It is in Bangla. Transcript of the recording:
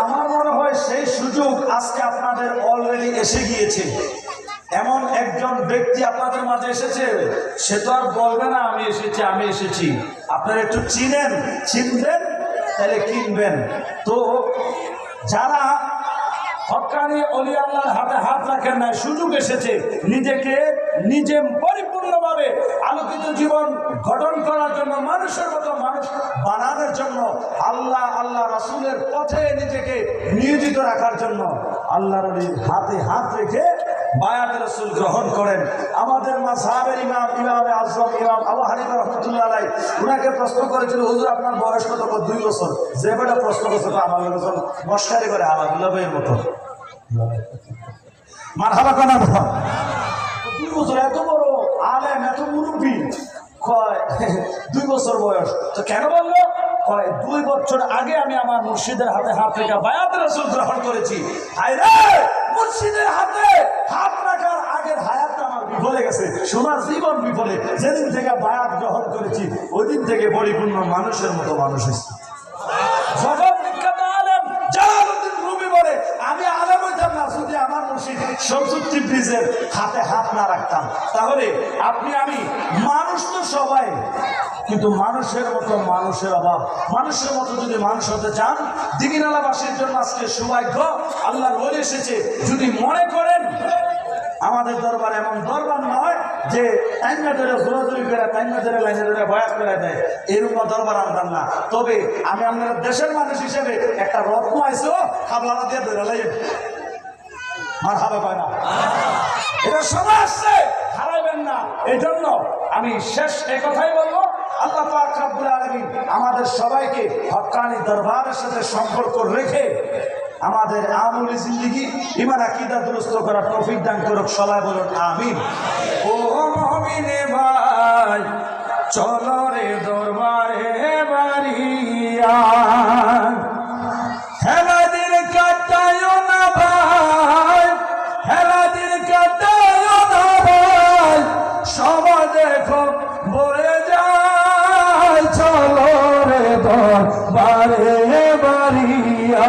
আমার মনে হয় সেই সুযোগ আজকে আপনাদের অলরেডি এসে গিয়েছে। এমন একজন ব্যক্তি আপনাদের মাঝে এসেছে, সে তো আর বলবে না, আমি এসেছি আমি এসেছি। আপনারা একটু চিনেন, চিনবেন? তাহলে কিনবেন। তো যারা হকানি অলি আল্লাহর হাতে হাত রাখেন না সুযোগ এসেছে। নিজেকে নিজে জীবন গঠন করার জন্য, মানুষের মতো মানুষ বানানোর জন্য, আল্লাহ আল্লাহ রাসূলের পথে নিজেকে নিয়োজিত রাখার জন্য আল্লাহর অলির হাতে হাত রেখে বায়াত রসুল গ্রহণ করেন। আমাদের মা সাহাবের ইমাম ইমাম আজম, ইমাম আবু হানিফা রহমতুল্লাহ আলাই উনাকে প্রশ্ন করেছিল, হুজুর, আপনার বয়স কত দুই বছর। যে বেটা প্রশ্ন করছে আমার লোকজন মস্কারি করে আলাদুল্লাহ ভাইয়ের মতো। মার হাবা কানা কথা দুই বছর, এত বড় দুই বছর বয়স। তো কেন বলল? কয়, দুই বছর আগে আমি আমার মুর্শিদের হাতে হাত রেখে বায়াত রসুল গ্রহণ করেছি। মুর্শিদের হাতে হাত রাখার আগের হায়াতটা আমার বিফলে গেছে। সোনার জীবন বিফলে। যেদিন থেকে বায়াত গ্রহণ করেছি ওই দিন থেকে পরিপূর্ণ মানুষের মতো মানুষ হয়েছে। আমি আলেম হইতাম না যদি আমার মুর্শিদ শমসুদ্দিন ব্রিজের হাতে হাত না রাখতাম। তাহলে আপনি, আমি, মানুষ তো সবাই কিন্তু মানুষের মতো মানুষের অভাব। মানুষের মতো যদি মানুষ হতে চান, দিঘিনালাবাসীর জন্য আজকে সৌভাগ্য। আল্লাহর বলে এসেছে। যদি মনে করেন, আমাদের দরবার এমন দরবার নয় যে টাইমে ধরে জোরাজুরি করে টাইমে ধরে লাইনে ধরে করে দেয়। এরকম দরবার আমদান না। তবে আমি আপনার দেশের মানুষ হিসেবে একটা রত্ন আইসো খাবলানা দিয়ে ধরে লাইন মার হাবে পায় না? এটা সময় আসছে হারাইবেন না। এই জন্য আমি শেষ এ কথাই বলব। আমাদের সবাইকে হকানি দরবারের সাথে সম্পর্ক রেখে আমাদের আমলি জিন্দিগি ইমান আকিদা দুরস্ত করার তৌফিক দান করুক, সবাই বলুন, আমিন। ও মমিনে ভাই, চল রে দরবারে বাড়িয়া হেলাদিন কাটায় না ভাই হেলাদিন কাটায় না ভাই। সবাই দেখো বলে বারে বাড়িয়া